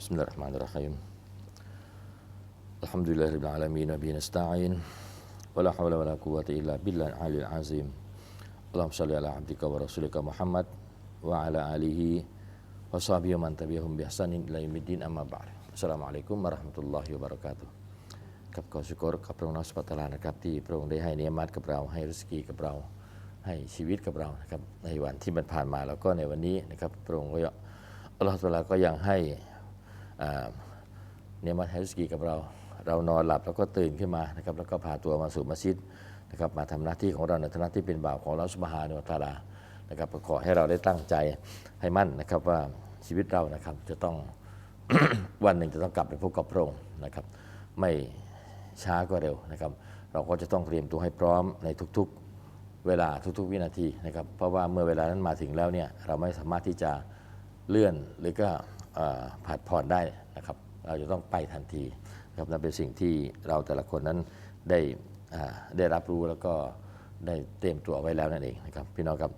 Bismillahirrahmanirrahim. Alhamdulillahirabbil alamin wa nasta'in. Wala haula wala quwwata illa billahil aliyil azim. Allahumma shalli ala abdika wa rasulika Muhammad wa ala alihi wa sahbihi man tabi'ahum bi ihsanin ila yaumiddin amma ba'd. Assalamualaikum warahmatullahi wabarakatuh. Kap kau syukur kap p รงนับสัตลานะครับที่พระองค์ได้ให้เนียมัดกับเราให้ริสกีกับเราให้ชีวิตกับเรานะครับในวันที่มันผ่านมาแล้วก็ในวันนี้นะครับพระองค์ก็อัลลอฮฺสุลาก็ยังให้ เนมัดให้ริสกีกับเรา เรานอนหลับแล้วก็ตื่นขึ้นมานะครับแล้วก็พาตัวมาสู่มัสยิดนะครับมาทำหน้าที่ของเราในฐานะที่เป็นบ่าวของเราสุบฮานุวะตาลานะครับขอให้เราได้ตั้งใจให้มั่นนะครับว่าชีวิตเรานะครับจะต้องวันหนึ่งจะต้องกลับไปพบกับพระองค์นะครับ ไม่ช้าก็เร็วนะครับ เราก็จะต้องเตรียมตัวให้พร้อมในทุกๆเวลาทุกๆ วินาทีนะครับ เพราะว่าเมื่อเวลานั้นมาถึงแล้วเนี่ยเราไม่สามารถที่จะเลื่อนหรือก็ ผัดผ่อนได้นะครับ เราจะต้องไปทันทีนะครับนั่นเป็นสิ่งที่เราแต่ละคนนั้นได้ได้รับรู้แล้วก็ได้เตรียมตัวไว้แล้วนั่นเองนะครับพี่น้องครับ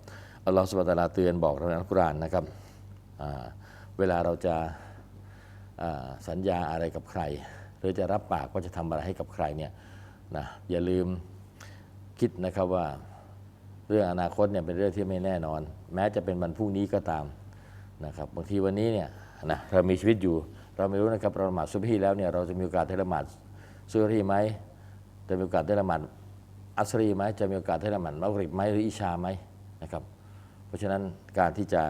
อัลลอฮฺสุบะฮูวะตะอาลาเตือนบอกเราในอัลกุรอานนะครับเวลาเราจะสัญญาอะไรกับใคร หรือจะรับปากว่าจะทำอะไรให้กับใครเนี่ยนะอย่าลืมคิดนะครับว่าเรื่องอนาคตเนี่ยเป็นเรื่องที่ไม่แน่นอน แม้จะเป็นวันพรุ่งนี้ก็ตามนะครับบางทีวันนี้เนี่ย นะเรามีชีวิตอยู่ เราไม่รู้นะครับเราละหมาดซุบฮีแล้วเนี่ยเราจะมีโอกาสได้ละหมาดซุบฮีไหมจะมีโอกาสได้ละหมาดอัสรีไหมจะมีโอกาสได้ละหมาดมักริบไหมหรืออิชาไหมนะครับเพราะฉะนั้นการที่จะ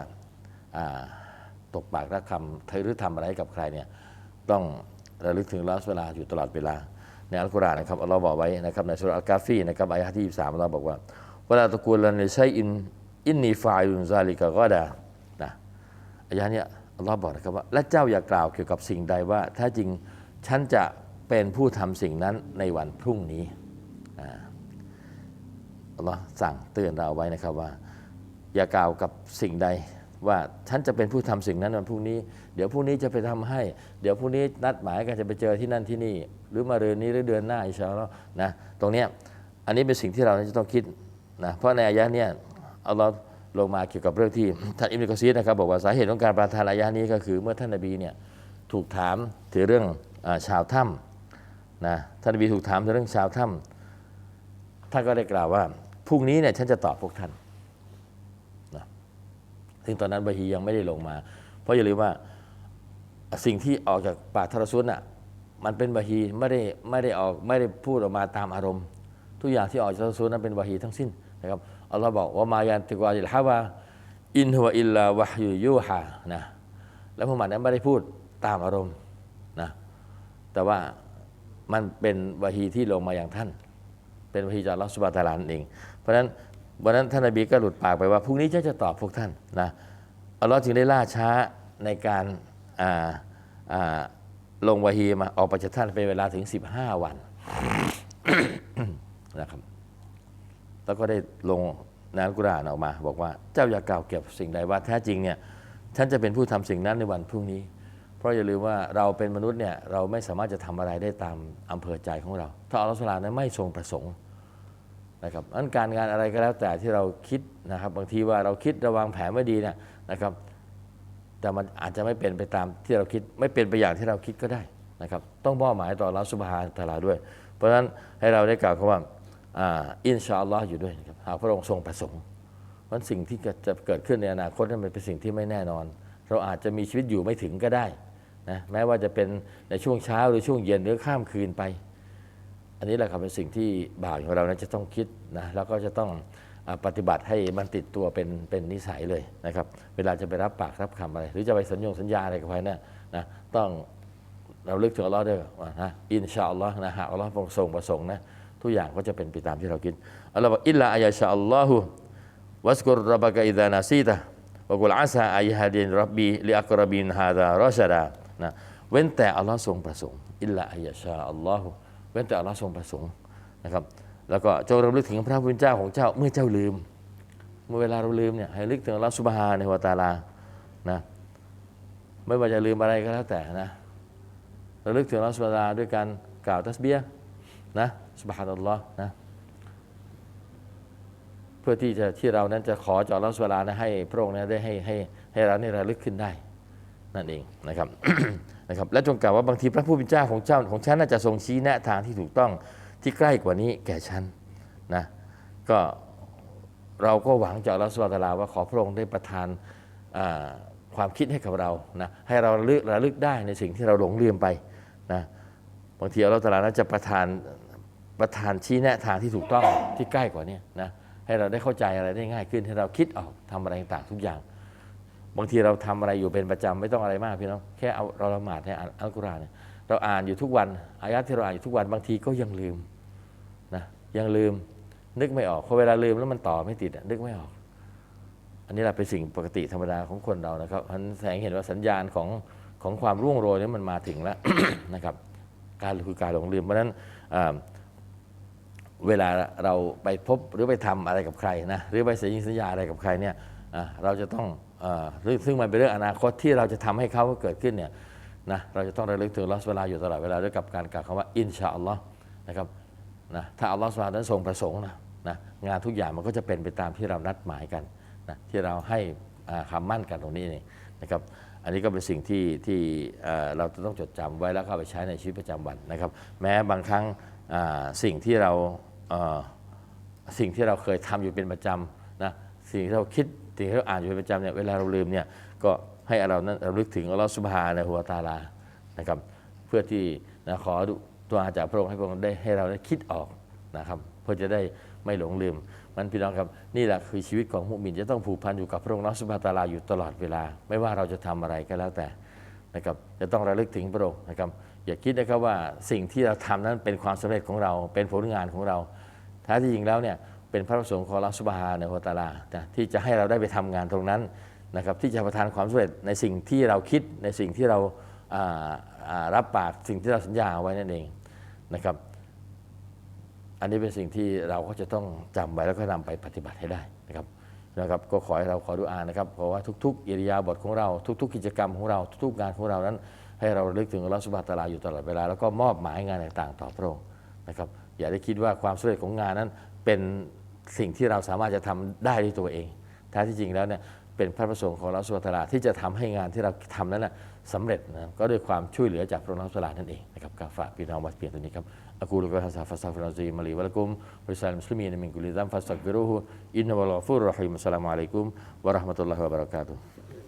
ตกปากรักคำหรือทำอะไรกับใครเนี่ยต้องระลึกถึงลอสเวลาอยู่ตลอดเวลาในอัลกุรอานนะครับอัลลอฮ์บอกไว้นะครับในสุรอัลกาฟีนะครับอายะที่ 23อัลลอฮ์บอกว่าเวลาตะกูลในใช้อินอินนีฟาอิลุนซาลิกะก็ดานะอายะเนี้ย อัลลอฮ์บอกนะครับว่าและเจ้าอย่ากล่าวเกี่ยวกับสิ่งใดว่าแท้จริงฉันจะเป็นผู้ทำสิ่งนั้นในวันพรุ่งนี้อัลลอฮ์สั่งเตือนเราไว้นะครับว่า อย่ากล่าวกับสิ่งใดว่าฉันจะเป็นผู้ทำสิ่งนั้นวันพรุ่งนี้ เดี๋ยวพรุ่งนี้จะไปทำให้ เดี๋ยวพรุ่งนี้นัดหมายกันจะไปเจอที่นั่นที่นี่ หรือมาเรือนนี้หรือเดือนหน้าอิชาอัลลอฮ์นะตรงเนี้ยอันนี้เป็นสิ่งที่เราจะต้องคิดนะเพราะในอายะเนี่ยอัลลอฮ์ ลงมาเกี่ยวกับเรื่องที่ท่านอิมรุกซีดนะครับบอกว่าสาเหตุของการประทานอายะนี้ก็คือเมื่อท่านนบีเนี่ยถูกถามถึงเรื่องอชาวถ้ำนะท่านนบีถูกถามถึงเรื่องชาวถ้ำท่านก็ได้กล่าวว่าพรุ่งนี้เนี่ยฉันจะตอบพวกท่านนะซึ่งตอนนั้นบาฮียังไม่ได้ลงมา เพราะอย่าลืมว่าสิ่งที่ออกจากปากทรซุนอะมันเป็นบาฮีไม่ได้ไม่ได้ออกไม่ได้พูดออกมาตามอารมณ์ ทุกอย่างที่ออกจากทรซุนนั้นเป็นบาฮีทั้งสิ้น นะครับอัลลอฮ์บอกว่ามายันติกวาอิลฮาวาอินฮวอิลลาวะฮยุยูฮานะแล้วมุฮัมมัดนั้นไม่ได้พูดตามอารมณ์นะแต่ว่ามันเป็นวาฮีที่ลงมาอย่างท่าน เป็นวาฮีจากอัลอสุบะตาลานั่นเอง เพราะฉะนั้นวันนั้นท่านนบีก็หลุดปากไปว่าพรุ่งนี้ฉันจะตอบพวกท่านนะอัลลอฮ์จึงได้ล่าช้าในการลงวาฮีมาออกไปจากท่านเป็นเวลาถึง 15 วันนะครับ แล้วก็ได้ลงนอัลกุรานออกมา บอกว่าเจ้าอย่ากล่าวเก็บสิ่งใดว่าแท้จริงเนี่ยฉันจะเป็นผู้ทำสิ่งนั้นในวันพรุ่งนี้ เพราะอย่าลืมว่าเราเป็นมนุษย์เนี่ยเราไม่สามารถจะทำอะไรได้ตามอำเภอใจของเรา ถ้าอัลลอฮฺสุลานั้นไม่ทรงประสงค์นะครับอันการงานอะไรก็แล้วแต่ที่เราคิดนะครับ บางทีว่าเราคิดระวางแผนไม่ดีเนี่ยนะครับ แต่มันอาจจะไม่เป็นไปตามที่เราคิดไม่เป็นไปอย่างที่เราคิดก็ได้นะครับ ต้องมอบหมายต่อราสุบฮานตะอาลาด้วย เพราะฉะนั้นให้เราได้กล่าวคำว่า อ่าอินชาอัลลอฮ์อยู่ด้วยนะครับหากพระองค์ทรงประสงค์เพราะสิ่งที่จะเกิดขึ้นในอนาคตนั้นเป็นสิ่งที่ไม่แน่นอน เราอาจจะมีชีวิตอยู่ไม่ถึงก็ได้นะแม้ว่าจะเป็นในช่วงเช้าหรือช่วงเย็นหรือข้ามคืนไป อันนี้แหละครับเป็นสิ่งที่บ่าวของเรานั้นจะต้องคิดนะแล้วก็จะต้องปฏิบัติให้มันติดตัวเป็นเป็นนิสัยเลยนะครับเวลาจะไปรับปากรับคำอะไร หรือจะไปสัญญงสัญญาอะไรกับใครเนี่ยนะต้องเราเลือกถึงอัลลอฮ์ด้วยว่านะอินชาอัลลอฮ์นะหากอัลลอฮ์ทรงประสงค์นะ ทุกอย่างก็จะเป็นไปตามที่เราคิดอัลลอฮ์บอกอิลลาอายาชาอัลลอฮุวัสกุรรับบะกะอิดานาซีตะวะกุลอาซาอายฮาดินรับบีลิอักรบินฮาดารอชดานะเว้นแต่อัลลอฮ์ทรงประสงค์อิลลาอายาชาอัลลอฮุเว้นแต่อัลลอฮ์ทรงประสงค์นะครับแล้วก็จงรำลึกถึงพระผู้เป็นเจ้าของเจ้าเมื่อเจ้าลืม เมื่อเวลาเราลืมเนี่ยให้ลึกถึงอัลลอฮ์สุบฮาในวตาลานะไม่ว่าจะลืมอะไรก็แล้วแต่นะเราลึกถึงอัลลอฮ์สุบฮานด้วยการกล่าวตัสเบียห์ นะสุบฮานัลลอฮ์นะเพื่อที่จะที่เรานั้นจะขอจากอัลลอฮ์สุบฮานะให้พระองค์นั้ได้ให้ให้ให้เราเนี่ยระลึกขึ้นได้ นั่นเองนะครับนะครับ และจงกล่าวว่าบางทีพระผู้เป็นเจ้าของเจ้าของฉันน่าจะทรงชี้แนะทางที่ถูกต้องที่ใกล้กว่านี้แก่ฉันนะก็เราก็หวังจากอัลลอฮฺสุบฮานะฮูวาลาว่าขอพระองค์ได้ประทานความคิดให้กับเรานะให้เราระลึกระลึกได้ในสิ่งที่เราหลงลืมไปนะางทีอัลอฮฺตะอาลาน่าจะประทานประทานชี้แนะทางที่ถูกต้องที่ใกล้กว่านี้นะให้เราได้เข้าใจอะไรได้ง่ายขึ้นให้เราคิดออกทำอะไรต่างๆทุกอย่าง บางทีเราทำอะไรอยู่เป็นประจำไม่ต้องอะไรมากพี่น้องแค่เอาเราละหมาดเนี่ยอ่านอัลกุรอานเนี่ยเราอ่านอยู่ทุกวันอายะห์ที่เราอ่านอยู่ทุกวันบางทีก็ยังลืมนะยังลืมนึกไม่ออกพอเวลาลืมแล้วมันต่อไม่ติดนึกไม่ออก อันนี้แหละเป็นสิ่งปกติธรรมดาของคนเรานะครับมันแสงเห็นว่าสัญญาณของของความร่วงโรยนี่มันมาถึงแล้วนะครับ การคือการหลงลืมเพราะฉะนั้นเวลาเราไปพบหรือไปทำอะไรกับใครนะหรือไปสัญญสัญญาอะไรกับใครเนี่ยเราจะต้องอซึ่งมันเป็นเรื่องอนาคตที่เราจะทำให้เขาเกิดขึ้นเนี่ยนะเราจะต้องระลึกถึงลอสุบฮานะฮูวลาอยู่ตลอดเวลาด้วยกับการกล่าวคำว่าอินชาอัลลอฮ์นะครับนะถ้าอัลลอฮฺสุบฮานะฮูวะตะอาลานั้นทรงประสงค์นะนะงานทุกอย่างมันก็จะเป็นไปตามที่เรานัดหมายกันนะที่เราให้คำมั่นกันตรงนี้นี่นะครับ อันนี้ก็เป็นสิ่งที่ที่เราจะต้องจดจำไว้แล้วก็เอาไปใช้ในชีวิตประจำวันนะครับ แม้บางครั้งสิ่งที่เราสิ่งที่เราเคยทำอยู่เป็นประจำนะสิ่งที่เราคิดสิ่งที่เราอ่านอยู่เป็นประจำเนี่ยเวลาเราลืมเนี่ยก็ให้เรานั้นเราลึกถึงอัลลอฮฺสุบฮานะฮูวะตาลานะครับ เพื่อที่นะขอตัวอาจากพระองค์ให้พระองค์ได้ให้เราได้คิดออกนะครับ เพื่อจะได้ไม่หลงลืม มันพี่น้องครับนี่แหละคือชีวิตของมุสลิมจะต้องผูกพันอยู่กับพระองค์อัลลอสุบาตาลาอยู่ตลอดเวลา ไม่ว่าเราจะทำอะไรก็แล้วแต่นะครับจะต้องระลึกถึงพระองค์นะครับอย่าคิดนะครับว่าสิ่งที่เราทำนั้นเป็นความสำเร็จของเรา เป็นผลงานของเราแท้ที่จริงแล้วเนี่ยเป็นพระประสงค์ของอัลลอฮฺสุบฮานะฮูวตาลานะที่จะให้เราได้ไปทำงานตรงนั้นนะครับที่จะประทานความสำเร็จในสิ่งที่เราคิดในสิ่งที่เราอ่าอ่ารับปากสิ่งที่เราสัญญาเอาไว้นั่นเองนะครับ อันนี้เป็นสิ่งที่เราก็จะต้องจำไว้แล้วก็นำไปปฏิบัติให้ได้นะครับนะครับ ก็ขอให้เราขอดุอานะครับเพราะว่าทุกๆอิริยาบถของเรา ทุก ๆ กิจกรรมของเรา ทุกๆงานของเรานั้น ให้เราลึกถึงอัลลอฮฺสุบาตะอาลาอยู่ตลอดเวลา แล้วก็มอบหมายงานต่างๆ ต่อพระองค์นะครับ อย่าได้คิดว่าความสำเร็จของงานนั้นเป็นสิ่งที่เราสามารถจะทำได้ด้วยตัวเองแท้ที่จริงแล้วเนี่ย เป็นพระประสงค์ของเราสุภาราที่จะทำให้งานที่เราทำนั้นนะสำเร็จนะก็ด้วยความช่วยเหลือจากพระนักสลานั่นเองนะครับก็ฝากพี่น้องวัดเพียงตัวนี้ครับอักูลุกะฮะซาฟัสซาฟิรซีมาลีวะลักุมบริษัทมุสลิมีนมินกุลิซัมฟัสตักบิรุฮุอินนัวะลอฟูรรอฮิมอัสสลามุอะลัยกุมวะราะห์มะตุลลอฮิวะบะเราะกาตุฮ์